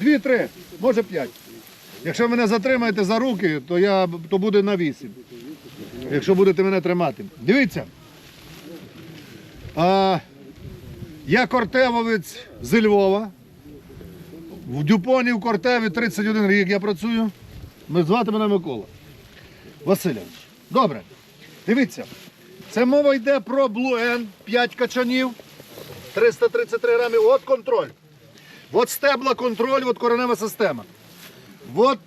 Дві-три, може п'ять. Якщо мене затримаєте за руки, то, я, то буде на вісім. Якщо будете мене тримати. Дивіться. А, я кортевовець з Львова. В Дюпоні в Кортеві 31 рік я працюю. Ми звати мене Микола. Васильович. Добре. Дивіться. Це мова йде про N, 5 качанів, 333 грамів. От контроль. От стебла контроль, от коренева система. От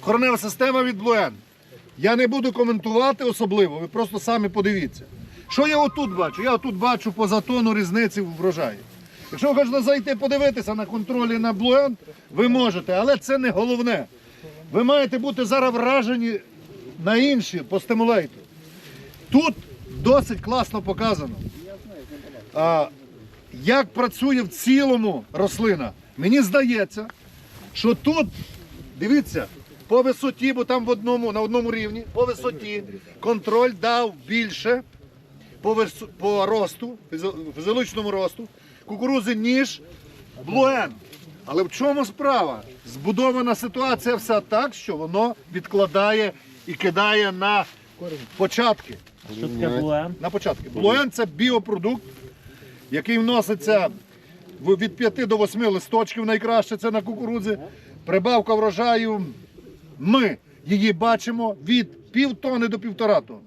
коренева система від N. Я не буду коментувати особливо, ви просто самі подивіться. Що я отут бачу? Я отут бачу по затону різниці в врожаї. Якщо ви хочете зайти подивитися на контролі на N, ви можете, але це не головне. Ви маєте бути зараз вражені на інші по стимулейту. Тут досить класно показано, як працює в цілому рослина. Мені здається, що тут, дивіться, по висоті, бо там в одному, на одному рівні, по висоті контроль дав більше по, вис- по росту, фізіологічному росту, кукурузи, ніж блуен. Але в чому справа? Збудована ситуація вся так, що воно відкладає і кидає на початки. Що таке блуен? На початки. Блуен це біопродукт, який вноситься від 5 до 8 листочків, найкраще це на кукурудзі. Прибавка врожаю. Ми її бачимо від півтони до півтора тонн.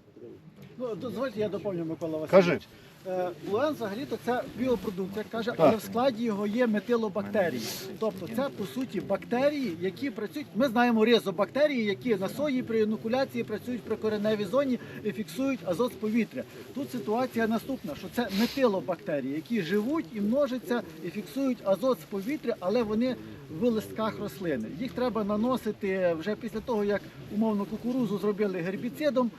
Ну, дозвольте, я доповню Микола Васильович. Кажи. Е, Луен взагалі то це біопродукт, каже, але в складі його є метилобактерії. Тобто це по суті бактерії, які працюють. Ми знаємо ризобактерії, які на сої при інокуляції працюють при кореневій зоні і фіксують азот з повітря. Тут ситуація наступна: що це метилобактерії, які живуть і множаться і фіксують азот з повітря, але вони в листках рослини. Їх треба наносити вже після того, як умовно кукурузу зробили гербіцидом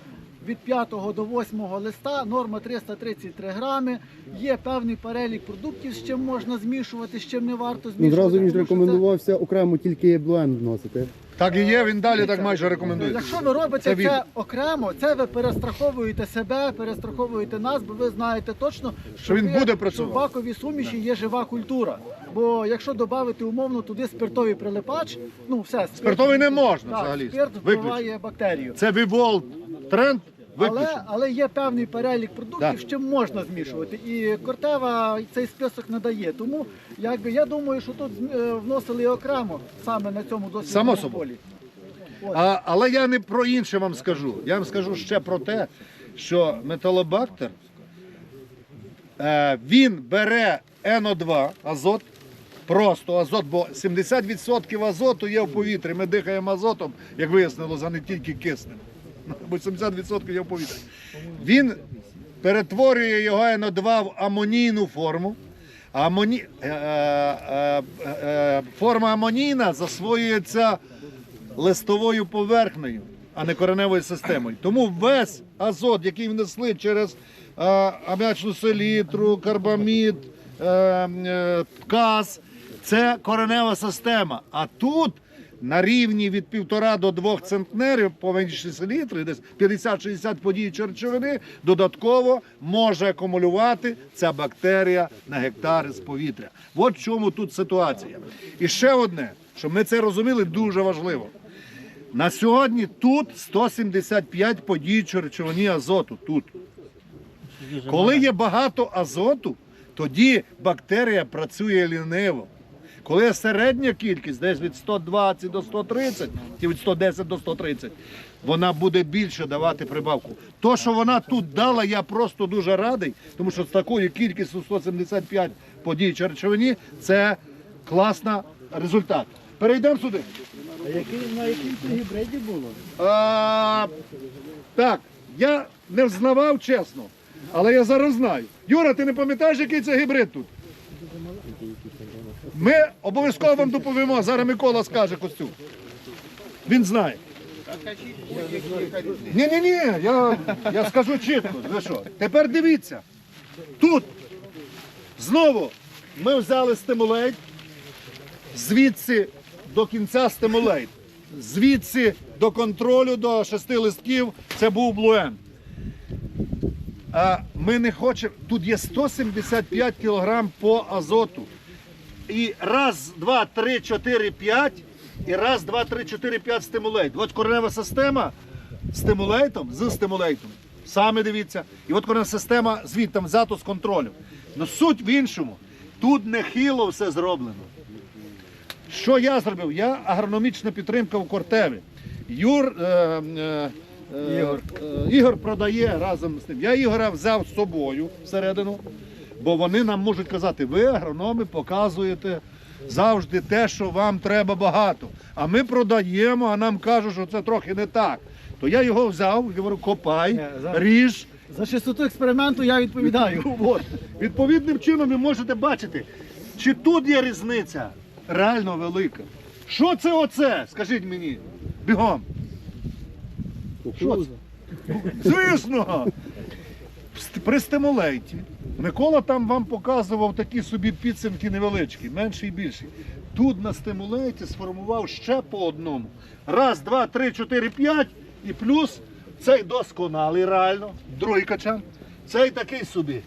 від 5 до 8 листа, норма 333 грами. Є певний перелік продуктів, з чим можна змішувати, з чим не варто Ну, змішувати. зразу він ж тому що рекомендувався окремо тільки блен вносити. Так і є, він далі так майже рекомендує. Якщо ви робите Це це, він. окремо, це ви перестраховуєте себе, перестраховуєте нас, бо ви знаєте точно, Що він ви- буде що в працювати. баковій суміші є жива культура. Бо якщо додати умовно туди спиртовий прилипач, ну все спирт- Спиртовий не можна так, взагалі. Спирт Виключно. вбиває бактерію. Це вівол тренд. Але, але є певний перелік продуктів, Так. з чим можна змішувати. І Кортева цей список надає. Тому якби я думаю, що тут е, вносили окремо саме на цьому досвідному Само собою. полі. А, але я не про інше вам скажу. Я вам скажу ще про те, що металобактер е, він бере НО2 азот, просто азот, бо 70% азоту є в повітрі. Ми дихаємо азотом, як вияснилося, а не тільки киснем. Бо 70% є в. Він перетворює його НО2 в амонійну форму. Амоні... е, е, е, форма амонійна засвоюється листовою поверхнею, а не кореневою системою. Тому весь азот, який внесли через аміачну селітру, карбамід, каз, це коренева система. А тут на рівні від 1,5 до 2 центнерів по меншій селітри, десь 50-60 подіючої речовини, додатково може акумулювати ця бактерія на гектари з повітря. От в чому тут ситуація. І ще одне, щоб ми це розуміли, дуже важливо. На сьогодні тут 175 подіючої речовини азоту. Тут. Коли є багато азоту, тоді бактерія працює ліниво. Коли є середня кількість, десь від 120 до 130, і від 110 до 130, вона буде більше давати прибавку. То, що вона тут дала, я просто дуже радий, тому що з такою кількістю 175 по подіючої речовині це класний результат. Перейдемо сюди. А який на якій гібриді було? А, так, я не взнавав чесно, але я зараз знаю. Юра, ти не пам'ятаєш, який це гібрид тут? Ми обов'язково вам доповімо. Зараз Микола скаже костюм. Він знає. Ні, ні, ні, я, я скажу чітко. Ви що? Тепер дивіться. Тут знову ми взяли стимулейт, звідси до кінця стимулейт. Звідси до контролю до шести листків це був блуен. А ми не хочемо. Тут є 175 кг по азоту. І раз, два, три, чотири, п'ять, і раз, два, три, чотири, п'ять стимулейт. От коренева система з стимулейтом, з стимулейтом. Саме дивіться. І от коренева система звідти взято з контролем. Ну суть в іншому. Тут нехило все зроблено. Що я зробив? Я агрономічна підтримка в Кортеві. Юр, е, е, е, Ігор. е, Ігор продає разом з ним. Я Ігора взяв з собою всередину, бо вони нам можуть казати, ви агрономи показуєте завжди те, що вам треба багато. А ми продаємо, а нам кажуть, що це трохи не так. То я його взяв говорю, копай, ріж. За чистоту експерименту я відповідаю. От. Відповідним чином ви можете бачити, чи тут є різниця реально велика. Що це оце? Скажіть мені. Бігом. Кукурудза. Звісно. При стимулейті. Микола там вам показував такі собі підсумки невеличкі, менші і більші. Тут на стимулейті сформував ще по одному. Раз, два, три, чотири, п'ять. І плюс цей досконалий реально, другий качан. Цей такий собі.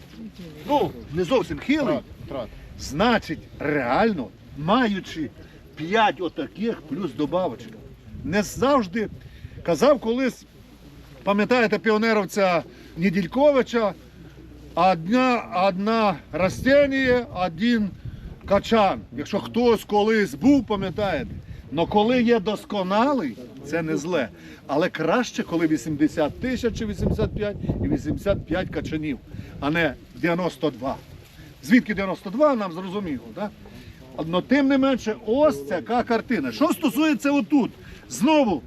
Ну, не зовсім хилий. Значить, реально, маючи 5 отаких плюс добавочка. Не завжди казав колись, пам'ятаєте, піонеровця Недільковича, одна, одна растение, один качан. Якщо хтось колись був, пам'ятаєте. Но коли є досконалий, це не зле. Але краще, коли 80 тисяч чи 85 і 85 качанів, а не 92. Звідки 92, нам зрозуміло, так? Но тим не менше, ось ця картина. Що стосується отут, знову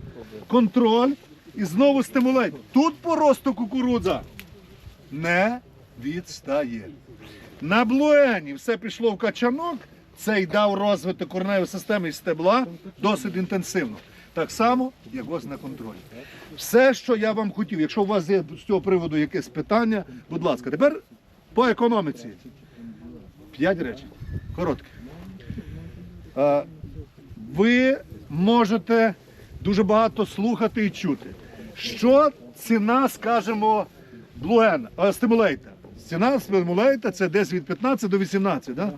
контроль і знову стимулей. Тут по росту кукурудза не відстає. На блуені все пішло в качанок, цей дав розвиток кореневої системи і стебла досить інтенсивно. Так само, як ось на контролі. Все, що я вам хотів, якщо у вас є з цього приводу якесь питання, будь ласка, тепер по економіці. П'ять речень. Коротке. Ви можете дуже багато слухати і чути. Що ціна, скажімо, блуена, е, стимулейта? Ціна стимулейта це десь від 15 до 18, да?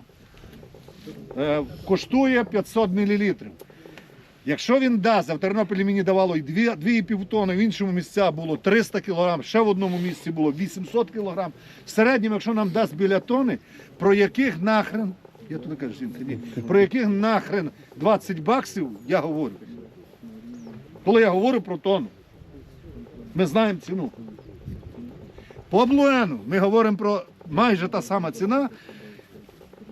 Е, коштує 500 мл. Якщо він дасть, а в Тернополі мені давало і 2,5 тонни, в іншому місця було 300 кг, ще в одному місці було 800 кг. В середньому, якщо нам дасть біля тони, про яких нахрен, я туди кажу, ні, про яких нахрен 20 баксів я говорю. Коли я говорю про тонну, ми знаємо ціну. По блуену ми говоримо про майже та сама ціна.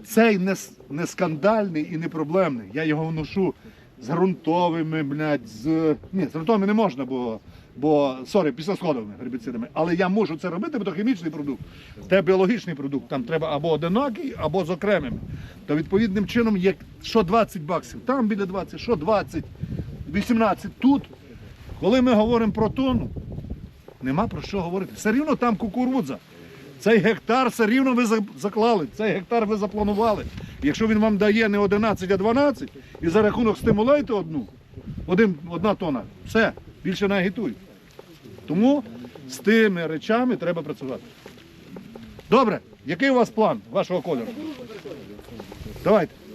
Цей не, не скандальний і не проблемний. Я його вношу з ґрунтовими, блядь, з. Ні, з ґрунтовими не можна, бо, бо сорі, післязходовими гербіцидами. Але я можу це робити, бо то хімічний продукт. Це біологічний продукт. Там треба або одинокий, або з окремими. То відповідним чином, як що 20 баксів, там біля 20, що 20, 18 тут. Коли ми говоримо про тонну, нема про що говорити. Все рівно там кукурудза. Цей гектар все рівно ви заклали, цей гектар ви запланували. Якщо він вам дає не 11, а 12, і за рахунок стимулейте одну, один, одна тона, все, більше не агітуй. Тому з тими речами треба працювати. Добре, який у вас план вашого кольору? Давайте.